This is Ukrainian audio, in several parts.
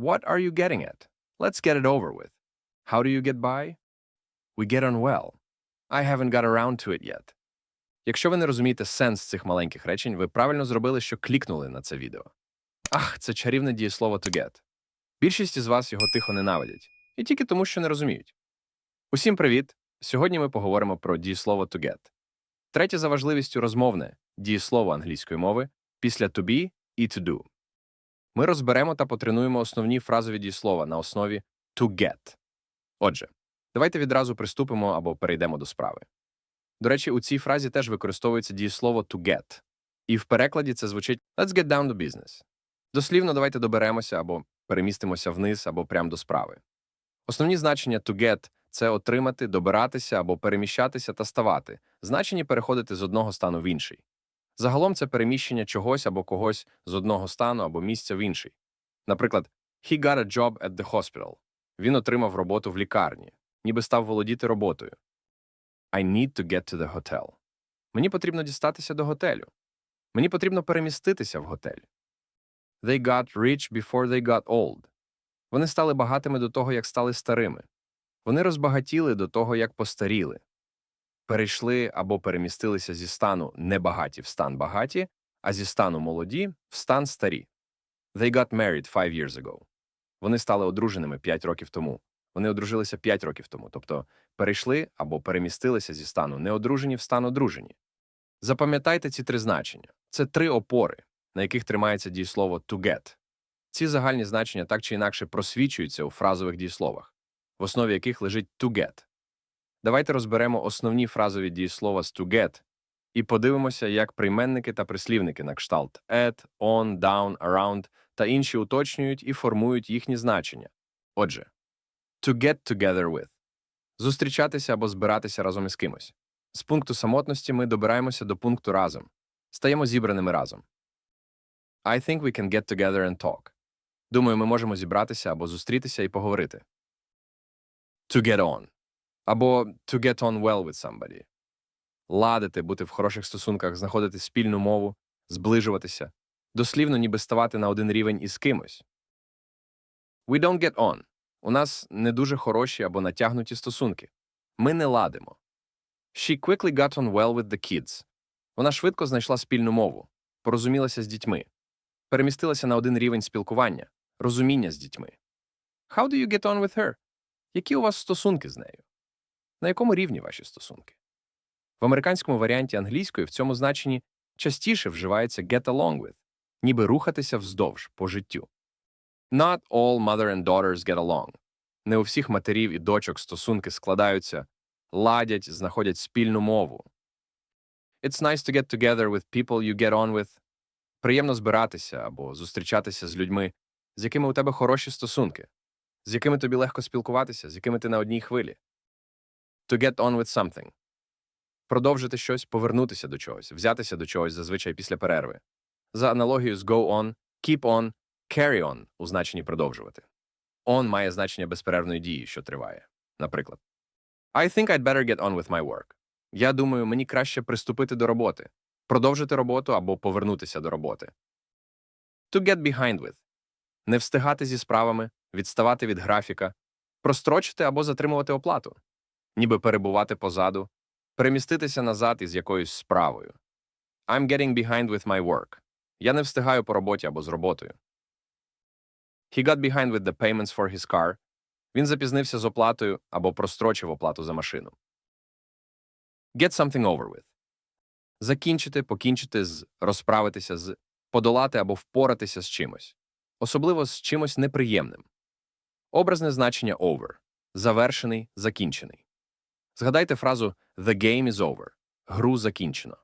What are you getting at? Let's get it over with. How do you get by? We get on well. I haven't got around to it yet. Якщо ви не розумієте сенс цих маленьких речень, ви правильно зробили, що клікнули на це відео. Ах, це чарівне дієслово to get. Більшість із вас його тихо ненавидять. І тільки тому, що не розуміють. Усім привіт! Сьогодні ми поговоримо про дієслово to get. Третє за важливістю розмовне дієслово англійської мови після to be і to do. Ми розберемо та потренуємо основні фразові дієслова на основі to get. Отже, давайте відразу приступимо або перейдемо до справи. До речі, у цій фразі теж використовується дієслово to get. І в перекладі це звучить let's get down to business. Дослівно давайте доберемося або перемістимося вниз, або прямо до справи. Основні значення to get – це отримати, добиратися або переміщатися та ставати, значені переходити з одного стану в інший. Загалом це переміщення чогось або когось з одного стану або місця в інший. Наприклад, he got a job at the hospital. Він отримав роботу в лікарні, ніби став володіти роботою. I need to get to the hotel. Мені потрібно дістатися до готелю. Мені потрібно переміститися в готель. They got rich before they got old. Вони стали багатими до того, як стали старими. Вони розбагатіли до того, як постаріли. Перейшли або перемістилися зі стану небагаті в стан багаті, а зі стану молоді в стан старі. They got married five years ago. Вони стали одруженими 5 років тому. Вони одружилися 5 років тому, тобто перейшли або перемістилися зі стану неодружені в стан одружені. Запам'ятайте ці три значення. Це три опори, на яких тримається дієслово to get. Ці загальні значення так чи інакше просвічуються у фразових дієсловах, в основі яких лежить to get. Давайте розберемо основні фразові дієслова з to get і подивимося, як прийменники та прислівники на кшталт at, on, down, around та інші уточнюють і формують їхні значення. Отже, to get together with зустрічатися або збиратися разом із кимось. З пункту самотності ми добираємося до пункту разом, стаємо зібраними разом. I think we can get together and talk. Думаю, ми можемо зібратися або зустрітися і поговорити. To get on. Або to get on well with somebody. Ладити, бути в хороших стосунках, знаходити спільну мову, зближуватися. Дослівно ніби ставати на один рівень із кимось. We don't get on. У нас не дуже хороші або натягнуті стосунки. Ми не ладимо. She quickly got on well with the kids. Вона швидко знайшла спільну мову, порозумілася з дітьми, перемістилася на один рівень спілкування, розуміння з дітьми. How do you get on with her? Які у вас стосунки з нею? На якому рівні ваші стосунки? В американському варіанті англійської в цьому значенні частіше вживається get along with, ніби рухатися вздовж по життю. Not all mother and daughters get along. Не у всіх матерів і дочок стосунки складаються, ладять, знаходять спільну мову. It's nice to get together with people you get on with. Приємно збиратися або зустрічатися з людьми, з якими у тебе хороші стосунки, з якими тобі легко спілкуватися, з якими ти на одній хвилі. To get on with something. Продовжити щось, повернутися до чогось, взятися до чогось зазвичай після перерви. За аналогією з go on, keep on, carry on у значенні продовжувати. On має значення безперервної дії, що триває. Наприклад, I think I'd better get on with my work. Я думаю, мені краще приступити до роботи, продовжити роботу або повернутися до роботи. To get behind with не встигати зі справами, відставати від графіка, прострочити або затримувати оплату, ніби перебувати позаду, переміститися назад із якоюсь справою. I'm getting behind with my work. Я не встигаю по роботі або з роботою. He got behind with the payments for his car. Він запізнився з оплатою або прострочив оплату за машину. Get something over with. Закінчити, покінчити з, розправитися з, подолати або впоратися з чимось. Особливо з чимось неприємним. Образне значення over. Завершений, закінчений. Згадайте фразу The game is over. Гру закінчено.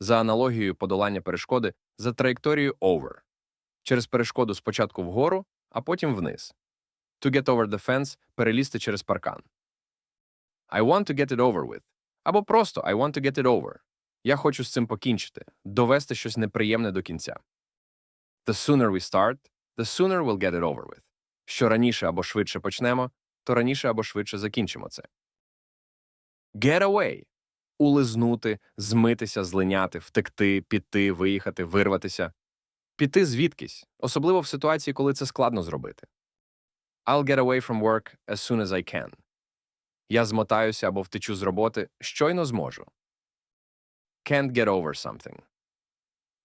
За аналогією подолання перешкоди за траєкторією over. Через перешкоду спочатку вгору, а потім вниз. To get over the fence – перелізти через паркан. I want to get it over with. Або просто I want to get it over. Я хочу з цим покінчити, довести щось неприємне до кінця. The sooner we start, the sooner we'll get it over with. Що раніше або швидше почнемо, то раніше або швидше закінчимо це. Get away – улизнути, змитися, злиняти, втекти, піти, виїхати, вирватися. Піти звідкись, особливо в ситуації, коли це складно зробити. I'll get away from work as soon as I can. Я змотаюся або втечу з роботи, щойно зможу. Can't get over something.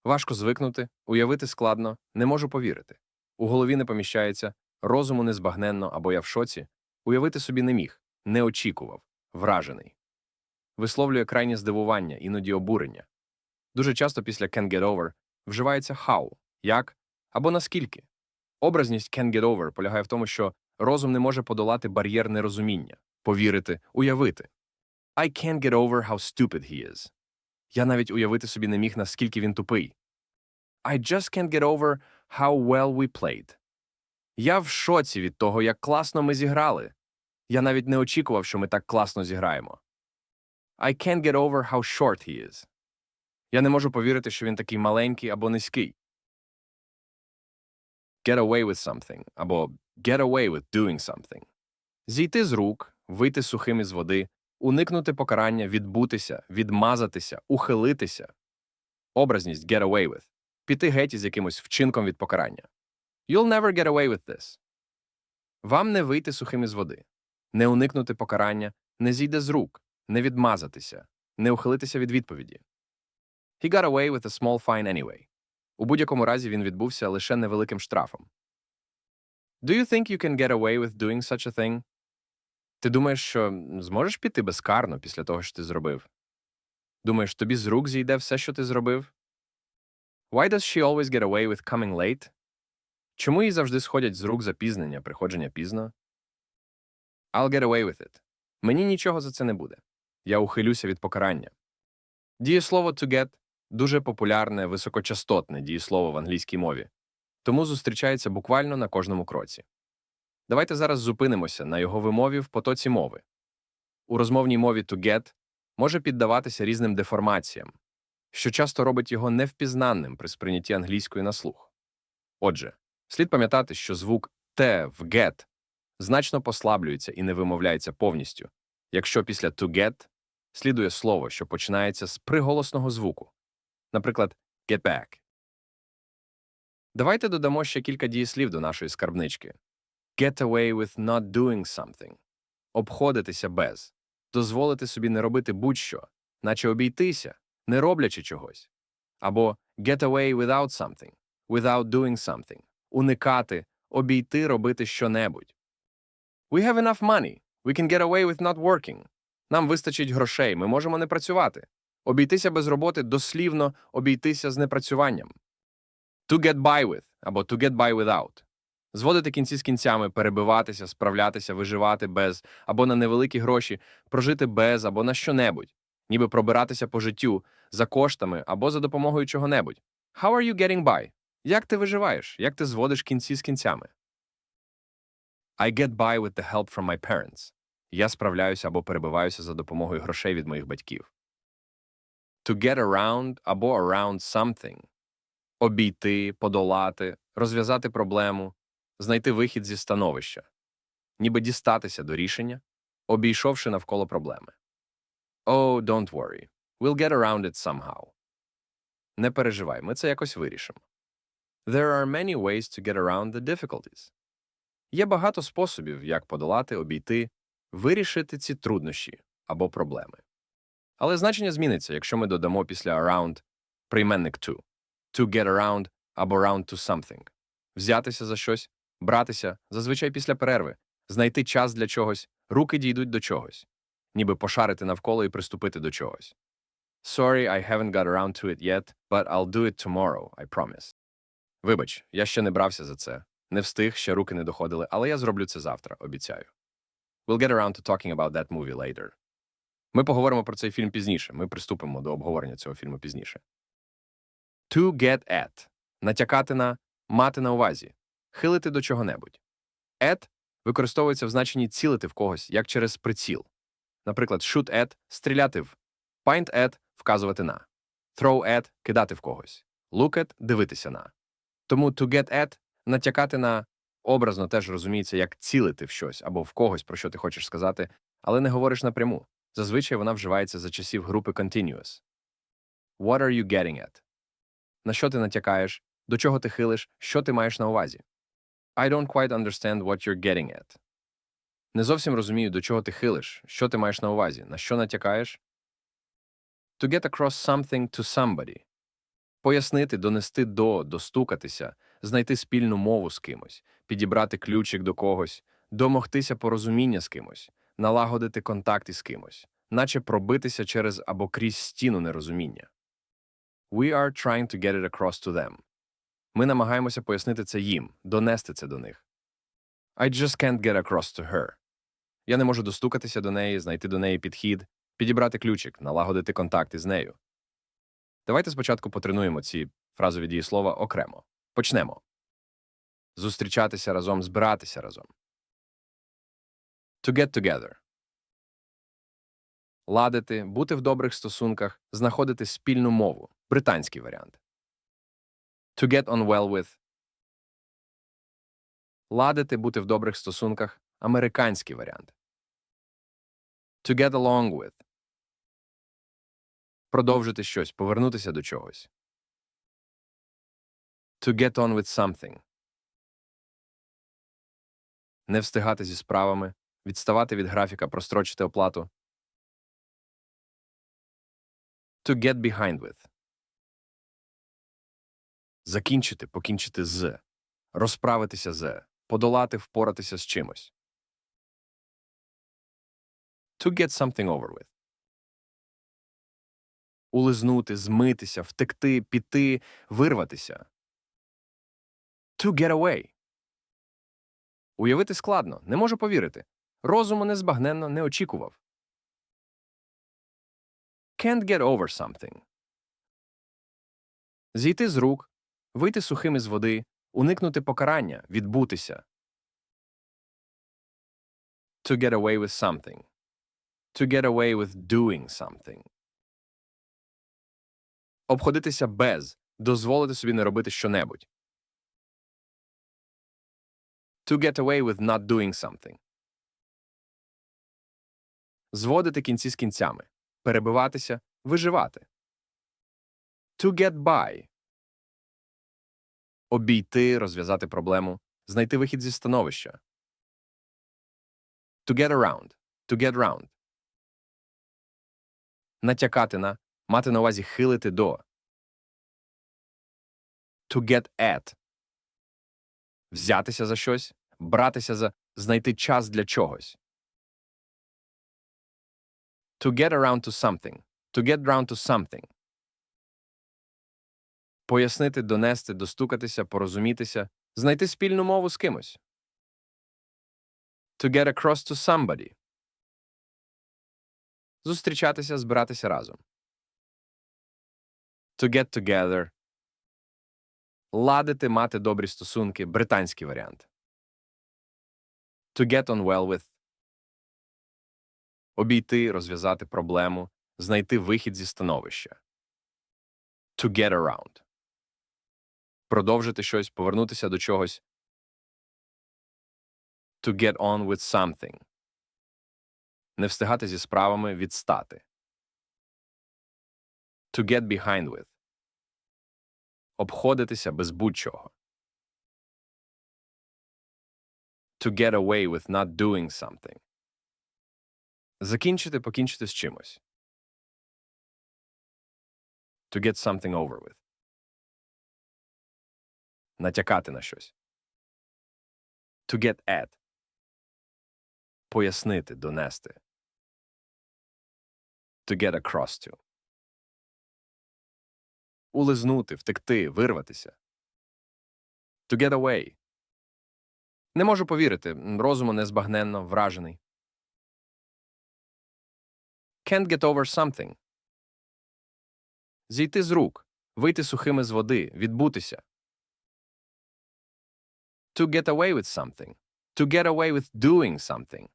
Важко звикнути, уявити складно, не можу повірити. У голові не поміщається, розуму незбагненно або я в шоці, уявити собі не міг, не очікував, вражений. Висловлює крайнє здивування, іноді обурення. Дуже часто після can get over вживається how, як або наскільки. Образність can get over полягає в тому, що розум не може подолати бар'єр нерозуміння, повірити, уявити. I can't get over how stupid he is. Я навіть уявити собі не міг, наскільки він тупий. I just can't get over how well we played. Я в шоці від того, як класно ми зіграли. Я навіть не очікував, що ми так класно зіграємо. I can't get over how short he is. Я не можу повірити, що він такий маленький або низький. Get away with something або get away with doing something. Зійти з рук, вийти сухим із води, уникнути покарання, відбутися, відмазатися, ухилитися. Образність get away with. Піти геть із якимось вчинком від покарання. You'll never get away with this. Вам не вийти сухим із води, не уникнути покарання, не зійде з рук, не відмазатися, не ухилитися від відповіді. He got away with a small fine anyway. У будь-якому разі він відбувся лише невеликим штрафом. Do you think you can get away with doing such a thing? Ти думаєш, що зможеш піти безкарно після того, що ти зробив? Думаєш, тобі з рук зійде все, що ти зробив? Why does she always get away with coming late? Чому їй завжди сходять з рук запізнення, приходження пізно? I'll get away with it. Мені нічого за це не буде. Я ухилюся від покарання. Дієслово to get дуже популярне, високочастотне дієслово в англійській мові, тому зустрічається буквально на кожному кроці. Давайте зараз зупинимося на його вимові в потоці мови. У розмовній мові to get може піддаватися різним деформаціям, що часто робить його невпізнанним при сприйнятті англійської на слух. Отже, слід пам'ятати, що звук Т в get значно послаблюється і не вимовляється повністю, якщо після to get слідує слово, що починається з приголосного звуку, наприклад, get back. Давайте додамо ще кілька дієслів до нашої скарбнички. Get away with not doing something. Обходитися без. Дозволити собі не робити будь-що, наче обійтися, не роблячи чогось. Або get away without something, without doing something. Уникати, обійти, робити щонебудь. We have enough money. We can get away with not working. Нам вистачить грошей, ми можемо не працювати. Обійтися без роботи дослівно обійтися з непрацюванням. To get by with або to get by without. Зводити кінці з кінцями, перебиватися, справлятися, виживати без або на невеликі гроші, прожити без або на що-небудь, ніби пробиратися по життю за коштами або за допомогою чого-небудь. How are you getting by? Як ти виживаєш? Як ти зводиш кінці з кінцями? I get by with the help from my parents. Я справляюся або перебиваюся за допомогою грошей від моїх батьків. To get around або around something. Обійти, подолати, розв'язати проблему, знайти вихід зі становища, ніби дістатися до рішення, обійшовши навколо проблеми. Oh, don't worry. We'll get around it somehow. Не переживай, ми це якось вирішимо. There are many ways to get around the difficulties. Є багато способів, як подолати, обійти, вирішити ці труднощі або проблеми. Але значення зміниться, якщо ми додамо після around прийменник to, to get around або round to something, взятися за щось, братися, зазвичай після перерви, знайти час для чогось, руки дійдуть до чогось, ніби пошарити навколо і приступити до чогось. Sorry, I haven't got around to it yet, but I'll do it tomorrow, I promise. Вибач, я ще не брався за це. Не встиг, ще руки не доходили, але я зроблю це завтра, обіцяю. We'll get around to talking about that movie later. Ми поговоримо про цей фільм пізніше. Ми приступимо до обговорення цього фільму пізніше. To get at – натякати на, мати на увазі, хилити до чого-небудь. At використовується в значенні цілити в когось, як через приціл. Наприклад, shoot at – стріляти в, point at – вказувати на, throw at – кидати в когось, look at – дивитися на. Тому to get at – натякати на образно теж розуміється, як цілити в щось або в когось, про що ти хочеш сказати, але не говориш напряму. Зазвичай вона вживається за часів групи continuous. What are you getting at? На що ти натякаєш? До чого ти хилиш? Що ти маєш на увазі? I don't quite understand what you're getting at. Не зовсім розумію, до чого ти хилиш, що ти маєш на увазі, на що натякаєш? To get across something to somebody. Пояснити, донести до, достукатися, знайти спільну мову з кимось, підібрати ключик до когось, домогтися порозуміння з кимось, налагодити контакт із кимось, наче пробитися через або крізь стіну нерозуміння. We are trying to get it across to them. Ми намагаємося пояснити це їм, донести це до них. I just can't get across to her. Я не можу достукатися до неї, знайти до неї підхід, підібрати ключик, налагодити контакт із нею. Давайте спочатку потренуємо ці фразові дієслова окремо. Почнемо. Зустрічатися разом, збиратися разом. To get together. Ладити, бути в добрих стосунках, знаходити спільну мову. Британський варіант. To get on well with. Ладити, бути в добрих стосунках. Американський варіант. To get along with. Продовжити щось, повернутися до чогось. To get on with something. Не встигати зі справами, відставати від графіка, прострочити оплату. To get behind with. Закінчити, покінчити з. Розправитися з. Подолати, впоратися з чимось. To get something over with. Улизнути, змитися, втекти, піти, вирватися. To get away. Уявити складно, не можу повірити. Розуму незбагненно не очікував. Can't get over something. Зійти з рук, вийти сухим із води, уникнути покарання, відбутися. To get away with something. To get away with doing something. Обходитися без, дозволити собі не робити щонебудь. To get away with not doing something. Зводити кінці з кінцями. Перебиватися, виживати. To get by. Обійти, розв'язати проблему, знайти вихід зі становища. To get around. To get round. Натякати на, мати на увазі хилити до. To get at. Взятися за щось, братися за, знайти час для чогось. To get around to something. To get round to something. Пояснити, донести, достукатися, порозумітися, знайти спільну мову з кимось. To get across to somebody. Зустрічатися, збиратися разом. To get together. Ладити, мати добрі стосунки. Британський варіант. To get on well with. Обійти, розв'язати проблему, знайти вихід зі становища. To get around. Продовжити щось, повернутися до чогось. To get on with something. Не встигати зі справами, відстати. To get behind with. Обходитися без будь-чого. To get away with not doing something. Закінчити, покінчити з чимось. To get something over with. Натякати на щось. To get at. Пояснити, донести. To get across to. Улизнути, втекти, вирватися. To get away. Не можу повірити. Розуму незбагненно, вражений. Can't get over something. Зійти з рук. Вийти сухими з води. Відбутися. To get away with something. To get away with doing something.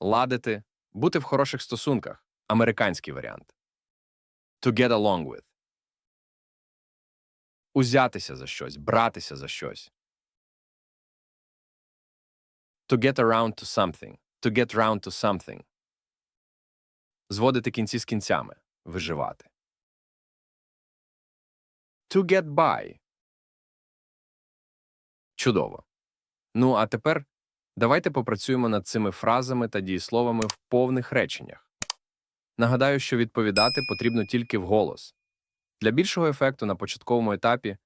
Ладити. Бути в хороших стосунках. Американський варіант. To get along with. Узятися за щось, братися за щось. To get around to something. To get round to something. Зводити кінці з кінцями. Виживати. To get by. Чудово. Ну, а тепер давайте попрацюємо над цими фразами та дієсловами в повних реченнях. Нагадаю, що відповідати потрібно тільки вголос. Для більшого ефекту на початковому етапі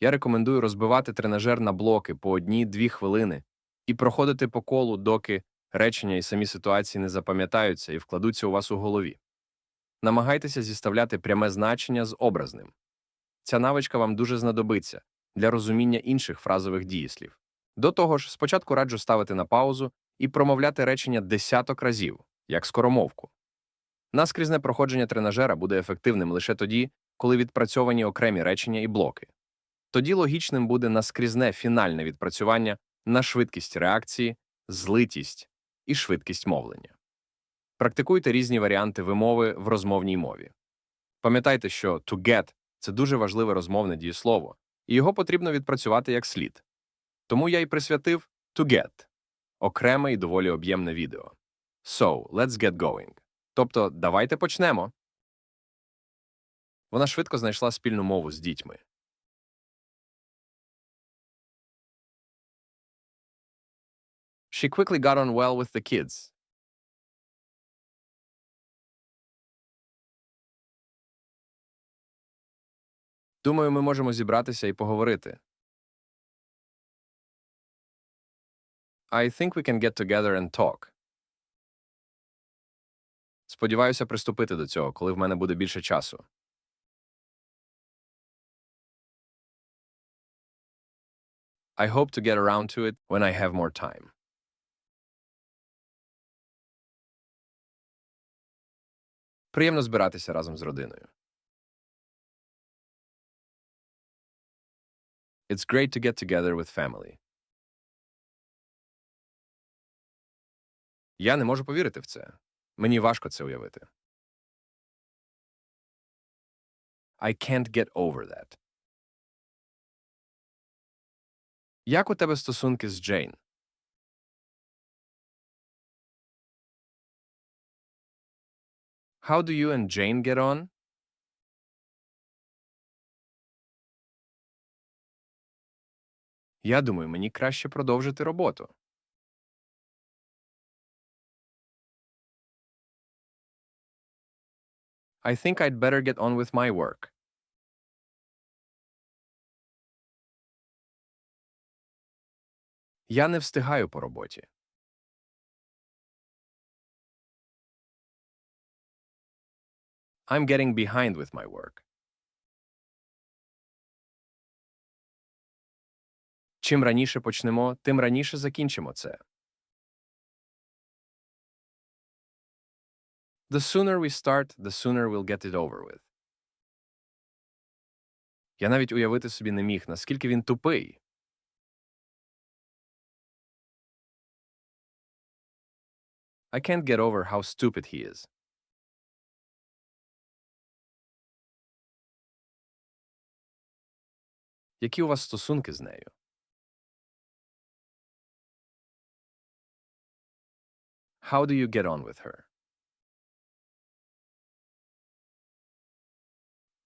я рекомендую розбивати тренажер на блоки по одній-дві хвилини і проходити по колу, доки речення і самі ситуації не запам'ятаються і вкладуться у вас у голові. Намагайтеся зіставляти пряме значення з образним. Ця навичка вам дуже знадобиться для розуміння інших фразових дієслів. До того ж, спочатку раджу ставити на паузу і промовляти речення десяток разів, як скоромовку. Наскрізне проходження тренажера буде ефективним лише тоді, коли відпрацьовані окремі речення і блоки. Тоді логічним буде наскрізне фінальне відпрацювання на швидкість реакції, злитість і швидкість мовлення. Практикуйте різні варіанти вимови в розмовній мові. Пам'ятайте, що to get – це дуже важливе розмовне дієслово, і його потрібно відпрацювати як слід. Тому я й присвятив to get – окреме і доволі об'ємне відео. So, let's get going. Тобто, давайте почнемо. Вона швидко знайшла спільну мову з дітьми. She quickly got on well with the kids. Думаю, ми можемо зібратися і поговорити. I think we can get together and talk. Сподіваюся приступити до цього, коли в мене буде більше часу. I hope to get around to it when I have more time. Приємно збиратися разом з родиною. It's great to get together with family. Я не можу повірити в це. Мені важко це уявити. I can't get over that. Як у тебе стосунки з Джейн? How do you and Jane get on? Я думаю, мені краще продовжити роботу. I think I'd better get on with my work. Я не встигаю по роботі. I'm getting behind with my work. Чим раніше почнемо, тим раніше закінчимо це. The sooner we start, the sooner we'll get it over with. Я навіть уявити собі не міг, наскільки він тупий. I can't get over how stupid he is. Які у вас стосунки з нею? How do you get on with her?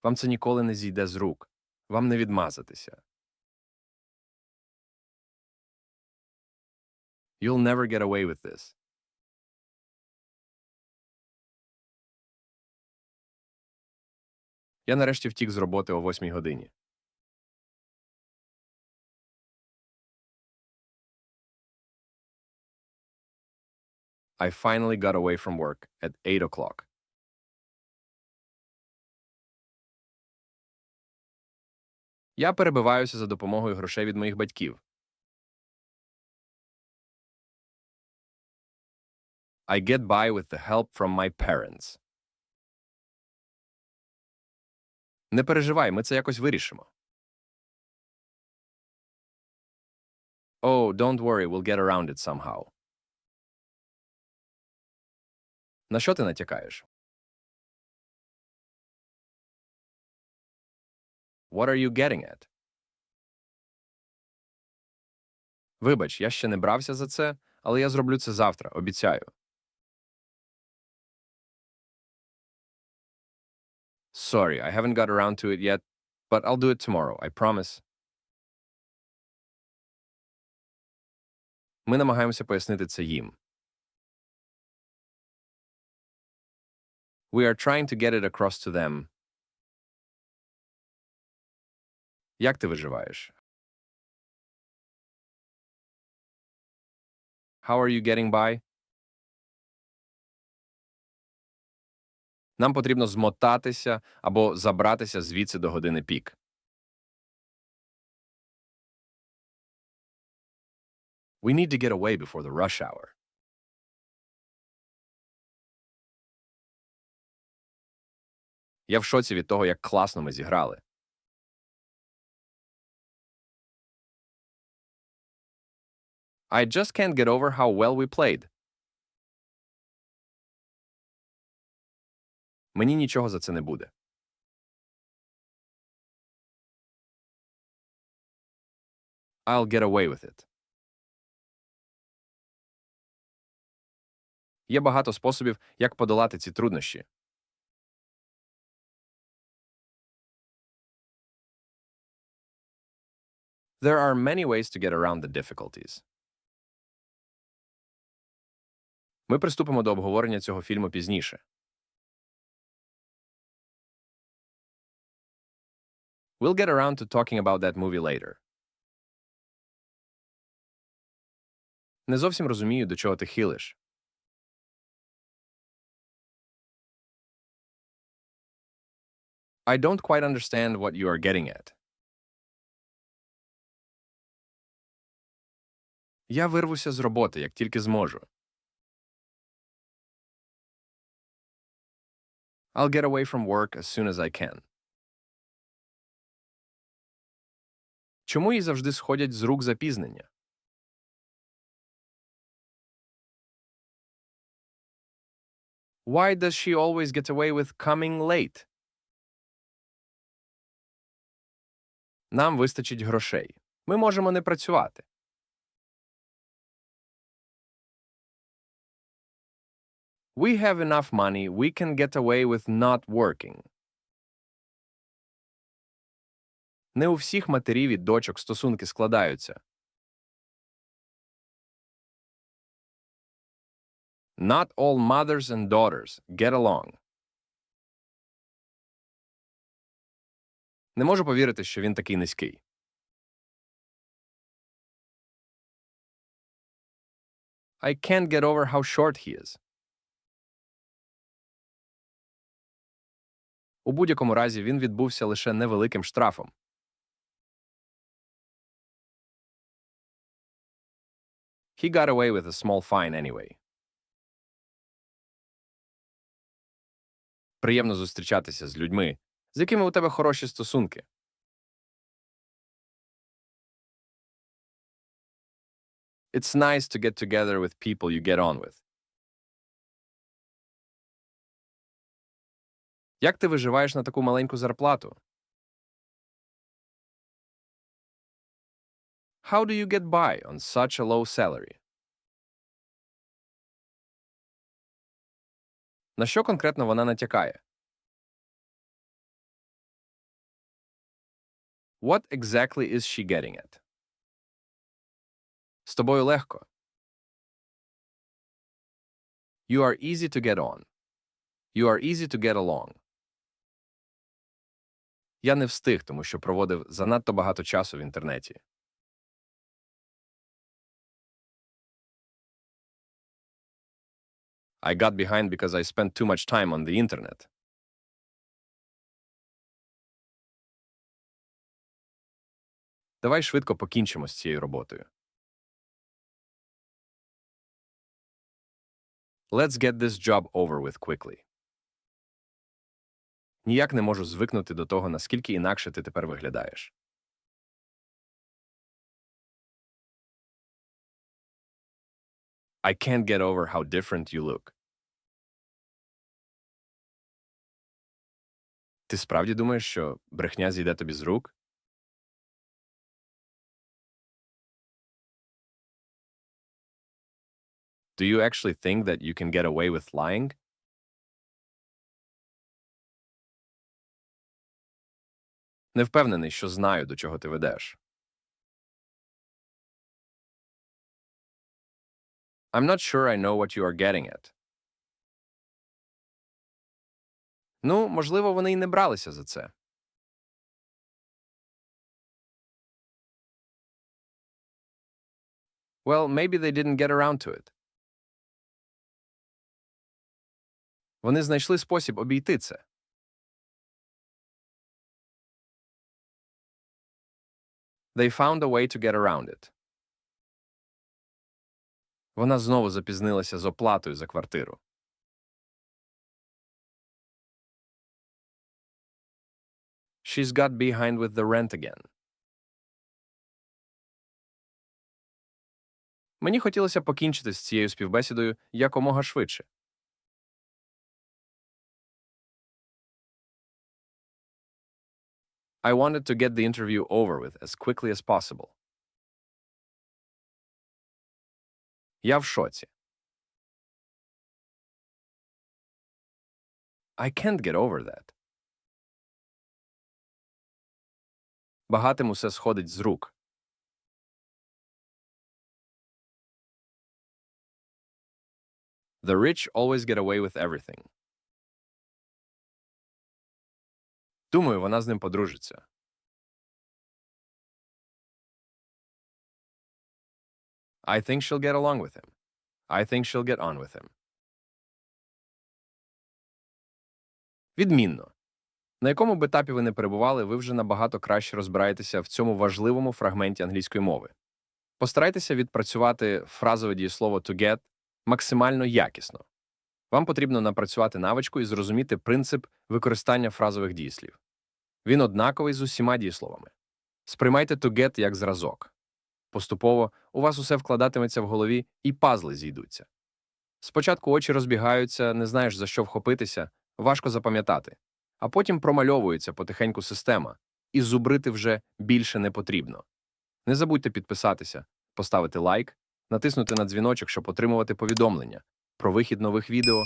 Вам це ніколи не зійде з рук. Вам не відмазатися. You'll never get away with this. Я нарешті втік з роботи о восьмій годині. I finally got away from work at 8 o'clock. Я перебиваюся за допомогою грошей від моїх батьків. I get by with the help from my parents. Не переживай, ми це якось вирішимо. Oh, don't worry, we'll get around it somehow. На що ти натякаєш? What are you getting at? Вибач, я ще не брався за це, але я зроблю це завтра, обіцяю. Sorry, I haven't got around to it yet, But I'll do it tomorrow, I promise. Ми намагаємося пояснити це їм. We are trying to get it across to them. Як ти виживаєш? How are you getting by? Нам потрібно змотатися або забратися звідси до години пік. We need to get away before the rush hour. Я в шоці від того, як класно ми зіграли. I just can't get over how well we played. Мені нічого за це не буде. I'll get away with it. Є багато способів, як подолати ці труднощі. There are many ways to get around the difficulties. Ми приступимо до обговорення цього фільму пізніше. We'll get around to talking about that movie later. Не зовсім розумію, до чого ти хилиш. I don't quite understand what you are getting at. Я вирвуся з роботи, як тільки зможу. I'll get away from work as soon as I can. Чому їй завжди сходять з рук запізнення? Why does she always get away with coming late? Нам вистачить грошей. Ми можемо не працювати. We have enough money, we can get away with not working. Не у всіх матерів і дочок стосунки складаються. Not all mothers and daughters get along. Не можу повірити, що він такий низький. I can't get over how short he is. У будь-якому разі він відбувся лише невеликим штрафом. He got away with a small fine anyway. Приємно зустрічатися з людьми, з якими у тебе хороші стосунки. It's nice to get together with people you get on with. Як ти виживаєш на таку маленьку зарплату? How do you get by on such a low salary? На що конкретно вона натякає? What exactly is she getting at? З тобою легко. You are easy to get on. You are easy to get along. Я не встиг, тому що проводив занадто багато часу в інтернеті. I got behind because I spent too much time on the internet. Давай швидко покінчимо з цією роботою. Let's get this job over with quickly. Ніяк не можу звикнути до того, наскільки інакше ти тепер виглядаєш. I can't get over how different you look. Ти справді думаєш, що брехня зійде тобі з рук? Do you actually think that you can get away with lying? Не впевнений, що знаю, до чого ти ведеш. I'm not sure I know what you are getting at. Ну, можливо, вони й не бралися за це. Well, maybe they didn't get around to it. Вони знайшли спосіб обійти це. They found a way to get around it. Вона знову запізнилася з оплатою за квартиру. She's got behind with the rent again. Мені хотілося покінчити з цією співбесідою якомога швидше. I wanted to get the interview over with as quickly as possible. Я в шоці. I can't get over that. Багатим усе сходить з рук. The rich always get away with everything. Думаю, вона з ним подружиться. I think she'll get along with him. I think she'll get on with him. Відмінно. На якому б етапі ви не перебували, ви вже набагато краще розбираєтеся в цьому важливому фрагменті англійської мови. Постарайтеся відпрацювати фразове дієслово to get максимально якісно. Вам потрібно напрацювати навичку і зрозуміти принцип використання фразових дієслів. Він однаковий з усіма дієсловами. Сприймайте to get як зразок. Поступово у вас усе вкладатиметься в голові, і пазли зійдуться. Спочатку очі розбігаються, не знаєш за що вхопитися, важко запам'ятати, а потім промальовується потихеньку система, і зубрити вже більше не потрібно. Не забудьте підписатися, поставити лайк, натиснути на дзвіночок, щоб отримувати повідомлення про вихід нових відео.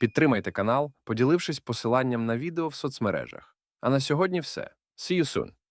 Підтримайте канал, поділившись посиланням на відео в соцмережах. А на сьогодні все. See you soon!